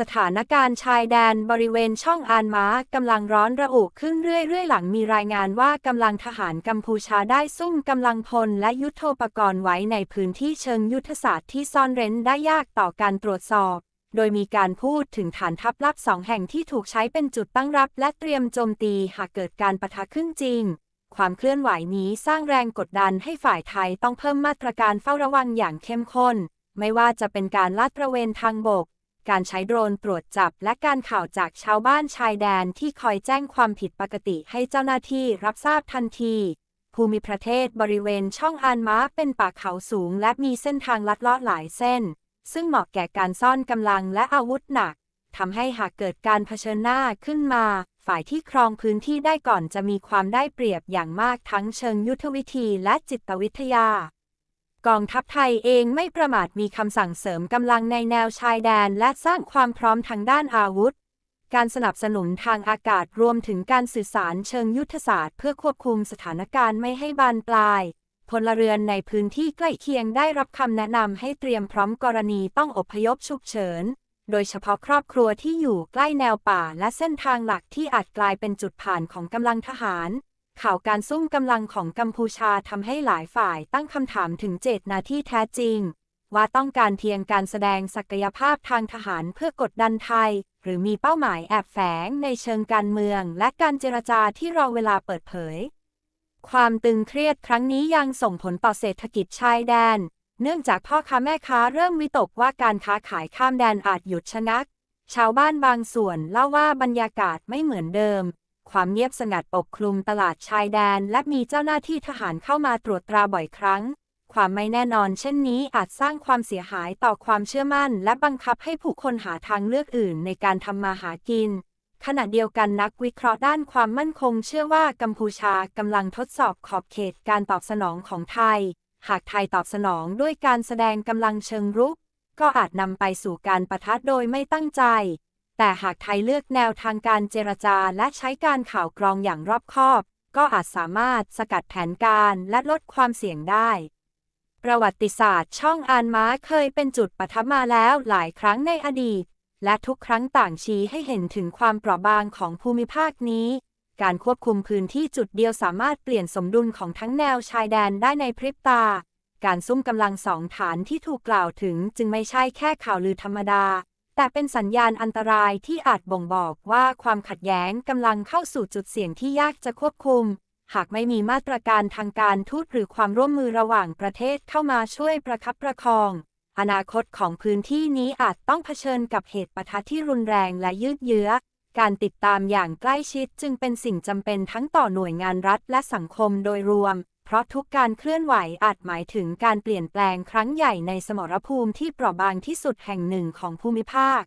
สถานการณ์ชายแดนบริเวณช่องอานม้ากำลังร้อนระอุขึ้นเรื่อย ๆ หลังมีรายงานว่ากำลังทหารกัมพูชาได้ซุ่มกำลังพลและยุทโธปกรณ์ไว้ในพื้นที่เชิงยุทธศาสตร์ที่ซ่อนเร้นได้ยากต่อการตรวจสอบ โดยมีการพูดถึงฐานทัพลับสองแห่งที่ถูกใช้เป็นจุดตั้งรับ และเตรียมโจมตีหากเกิดการปะทะขึ้นจริงความเคลื่อนไหวนี้สร้างแรงกดดันให้ฝ่ายไทยต้องเพิ่มมาตรการเฝ้าระวังอย่างเข้มข้น ไม่ว่าจะเป็นการลาดตระเวนทางบก การใช้โดรนตรวจจับ และการข่าวจากชาวบ้านชายแดนที่คอยแจ้งความผิดปกติให้เจ้าหน้าที่รับทราบทันที ภูมิประเทศบริเวณช่องอานม้าเป็นป่าเขาสูง และมีเส้นทางลัดเลาะหลายเส้น ซึ่งเหมาะแก่การซ่อนกำลังและอาวุธหนักทำให้หากเกิดการเผชิญหน้าขึ้นมา ฝ่ายที่ครองพื้นที่ได้ก่อนจะมีความได้เปรียบอย่างมากทั้งเชิงยุทธวิธีและจิตวิทยา กองทัพไทยเองไม่ประมาทมีคำสั่งเสริมกำลังในแนวชายแดน และสร้างความพร้อมทางด้านอาวุธ การสนับสนุนทางอากาศรวมถึงการสื่อสารเชิงยุทธศาสตร์ เพื่อควบคุมสถานการณ์ไม่ให้บานปลายพลเรือนในพื้นที่ใกล้เคียงได้รับคำแนะนำให้เตรียมพร้อมกรณีต้องอพยพฉุกเฉิน โดยเฉพาะครอบครัวที่อยู่ใกล้แนวป่าและเส้นทางหลักที่อาจกลายเป็นจุดผ่านของกำลังทหาร ข่าวการซุ่มกำลังของกัมพูชาทำให้หลายฝ่ายตั้งคำถามถึงเจตนาที่แท้จริง ว่าต้องการเพียงการแสดงศักยภาพทางทหารเพื่อกดดันไทย หรือมีเป้าหมายแอบแฝงในเชิงการเมือง และการเจรจาที่รอเวลาเปิดเผย ความตึงเครียดครั้งนี้ยังส่งผลต่อเศรษฐกิจชายแดน เนื่องจากพ่อค้าแม่ค้าเริ่มวิตกว่าการค้าขายข้ามแดนอาจหยุดชะงัก ชาวบ้านบางส่วนเล่าว่าบรรยากาศไม่เหมือนเดิม ความเงียบสงัดปกคลุมตลาดชายแดน และมีเจ้าหน้าที่ทหารเข้ามาตรวจตราบ่อยครั้ง ความไม่แน่นอนเช่นนี้อาจสร้างความเสียหายต่อความเชื่อมั่น และบังคับให้ผู้คนหาทางเลือกอื่นในการทำมาหากิน ขณะเดียวกันนักวิเคราะห์ด้านความมั่นคงเชื่อว่ากัมพูชากำลังทดสอบขอบเขตการตอบสนองของไทย หากไทยตอบสนองด้วยการแสดงกำลังเชิงรุก ก็อาจนำไปสู่การประทะโดยไม่ตั้งใจ แต่หากไทยเลือกแนวทางการเจรจาและใช้การข่าวกรองอย่างรอบคอบ ก็อาจสามารถสกัดแผนการและลดความเสี่ยงได้ ประวัติศาสตร์ช่องอานม้าเคยเป็นจุดปะทะมาแล้วหลายครั้งในอดีต และทุกครั้งต่างชี้ให้เห็นถึงความเปราะบางของภูมิภาคนี้ การควบคุมพื้นที่จุดเดียวสามารถเปลี่ยนสมดุลของทั้งแนวชายแดนได้ในพริบตาการซุ่มกำลังสองฐานที่ถูกกล่าวถึงจึงไม่ใช่แค่ข่าวลือธรรมดา แต่เป็นสัญญาณอันตรายที่อาจบ่งบอกว่าความขัดแย้งกำลังเข้าสู่จุดเสี่ยงที่ยากจะควบคุม หากไม่มีมาตรการทางการทูตหรือความร่วมมือระหว่างประเทศเข้ามาช่วยประคับประคอง อนาคตของพื้นที่นี้อาจต้องเผชิญกับเหตุปะทะที่รุนแรงและยืดเยื้อ การติดตามอย่างใกล้ชิดจึงเป็นสิ่งจำเป็นทั้งต่อหน่วยงานรัฐและสังคมโดยรวม เพราะทุกการเคลื่อนไหวอาจหมายถึงการเปลี่ยนแปลงครั้งใหญ่ในสมรภูมิที่เปราะบางที่สุดแห่งหนึ่งของภูมิภาค